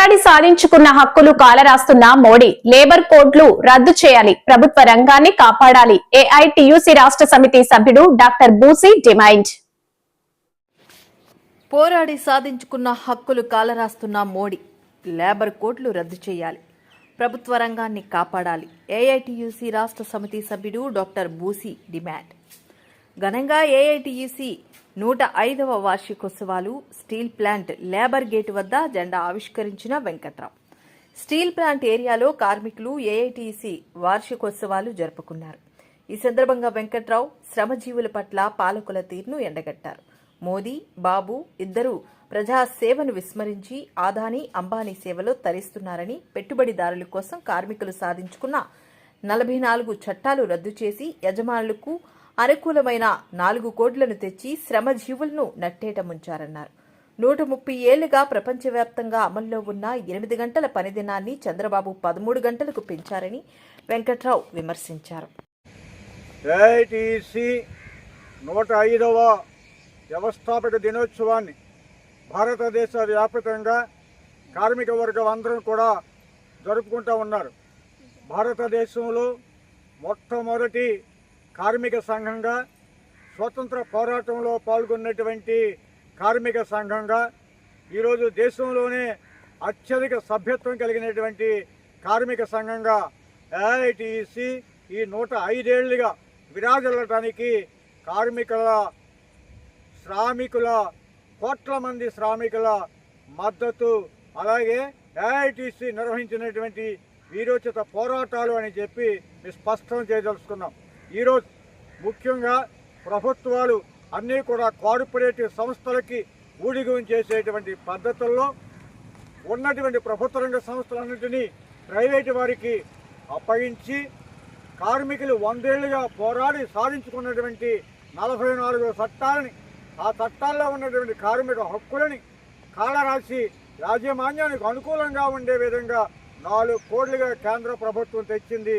పోరాడి సాధించుకున్న హక్కులు కాలరాస్తున్న మోడీ లేబర్ కోడ్లు రద్దు చేయాలి ప్రభుత్వ రంగాన్ని కాపాడాలి. ఏఐటియుసి రాష్ట్ర సమితి సభ్యుడు డాక్టర్ బూసి డిమాండ్. పోరాడి సాధించుకున్న హక్కులు కాలరాస్తున్న మోడీ లేబర్ కోడ్లు రద్దు చేయాలి ప్రభుత్వ రంగాన్ని కాపాడాలి. ఏఐటియుసి రాష్ట్ర సమితి సభ్యుడు డాక్టర్ బూసి డిమాండ్. ఘనంగా ఏఐటియుసి నూట ఐదవ వార్షికోత్సవాలు స్టీల్ ప్లాంట్ లేబర్ గేట్ వద్ద జెండా ఆవిష్కరించిన వెంకట్రావు. స్టీల్ ప్లాంట్ ఏరియాలో కార్మికులు ఏఐటిసి వార్షికోత్సవాలు జరుపుకున్నారు. ఈ సందర్భంగా వెంకట్రావు శ్రమజీవుల పట్ల పాలకుల తీరును ఎండగట్టారు. మోదీ బాబు ఇద్దరూ ప్రజా సేవను విస్మరించి ఆదాని అంబానీ సేవలో తరిస్తున్నారని పెట్టుబడిదారుల కోసం కార్మికులు సాధించుకున్న నలభై నాలుగు చట్టాలు రద్దు చేసి యజమానులకు అనుకూలమైన నాలుగు కోడ్లను తెచ్చి శ్రమజీవులను నట్టేట ముంచారన్నారు. నూట ముప్పై ఏళ్ళుగా ప్రపంచవ్యాప్తంగా అమల్లో ఉన్న ఎనిమిది గంటల పనిదినాన్ని చంద్రబాబు పదమూడు గంటలకు పెంచారని వెంకట్రావు విమర్శించారు. ఏఐటిసి నూట ఐదవ వ్యవస్థాపక దినోత్సవాన్ని భారతదేశ వ్యాప్తంగా కార్మిక వర్గం అందరూ కూడా జరుపుకుంటూ ఉన్నారు. భారతదేశంలో మొట్టమొదటి కార్మిక సంఘంగా స్వతంత్ర పోరాటంలో పాల్గొన్నటువంటి కార్మిక సంఘంగా ఈరోజు దేశంలోనే అత్యధిక సభ్యత్వం కలిగినటువంటి కార్మిక సంఘంగా ఏఐటిసి ఈ నూట ఐదేళ్ళుగా విరాజల్లటానికి కార్మికుల శ్రామికుల కోట్ల మంది శ్రామికుల మద్దతు అలాగే ఏఐటిసి నిర్వహించినటువంటి వీరోచిత పోరాటాలు అని చెప్పి మేము స్పష్టం చేయదలుచుకున్నాం. ఈరోజు ముఖ్యంగా ప్రభుత్వాలు అన్నీ కూడా కార్పొరేటివ్ సంస్థలకి ఊడిగం చేసేటువంటి పద్ధతుల్లో ఉన్నటువంటి ప్రభుత్వ రంగ సంస్థలన్నింటినీ ప్రైవేటు వారికి అప్పగించి కార్మికులు వందేళ్ళుగా పోరాడి సాధించుకున్నటువంటి నలభై నాలుగు చట్టాలని ఆ చట్టాల్లో ఉన్నటువంటి కార్మిక హక్కులని కాళరాసి యాజమాన్యానికి అనుకూలంగా ఉండే విధంగా నాలుగు కోట్లుగా కేంద్ర ప్రభుత్వం తెచ్చింది.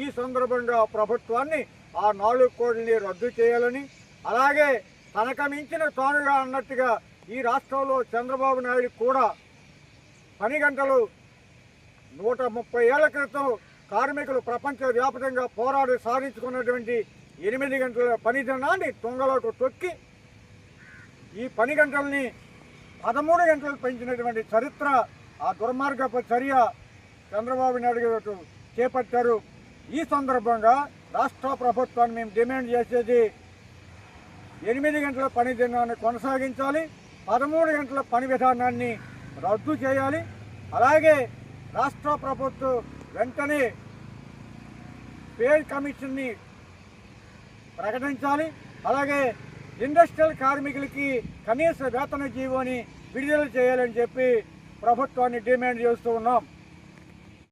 ఈ సందర్భంగా ప్రభుత్వాన్ని ఆ నాలుగు కోడిని రద్దు చేయాలని అలాగే తనక మించిన తానుగా అన్నట్టుగా ఈ రాష్ట్రంలో చంద్రబాబు నాయుడు కూడా పని గంటలు నూట ముప్పై ఏళ్ళ క్రితం కార్మికులు ప్రపంచవ్యాప్తంగా పోరాడి సాధించుకున్నటువంటి ఎనిమిది గంటల పని దినాన్ని తుంగలోకి తొక్కి ఈ పని గంటల్ని పదమూడు గంటలు పెంచినటువంటి చరిత్ర ఆ దుర్మార్గపు చర్య చంద్రబాబు నాయుడు గారు చేపట్టారు. ఈ సందర్భంగా రాష్ట్ర ప్రభుత్వాన్ని మేము డిమాండ్ చేసేది ఎనిమిది గంటల పని దినాన్ని కొనసాగించాలి పదమూడు గంటల పని విధానాన్ని రద్దు చేయాలి. అలాగే రాష్ట్ర ప్రభుత్వం వెంటనే పే కమిషన్ని ప్రకటించాలి. అలాగే ఇండస్ట్రియల్ కార్మికులకి కనీస వేతన జీవోని విడుదల చేయాలని చెప్పి ప్రభుత్వాన్ని డిమాండ్ చేస్తూ ఉన్నాం.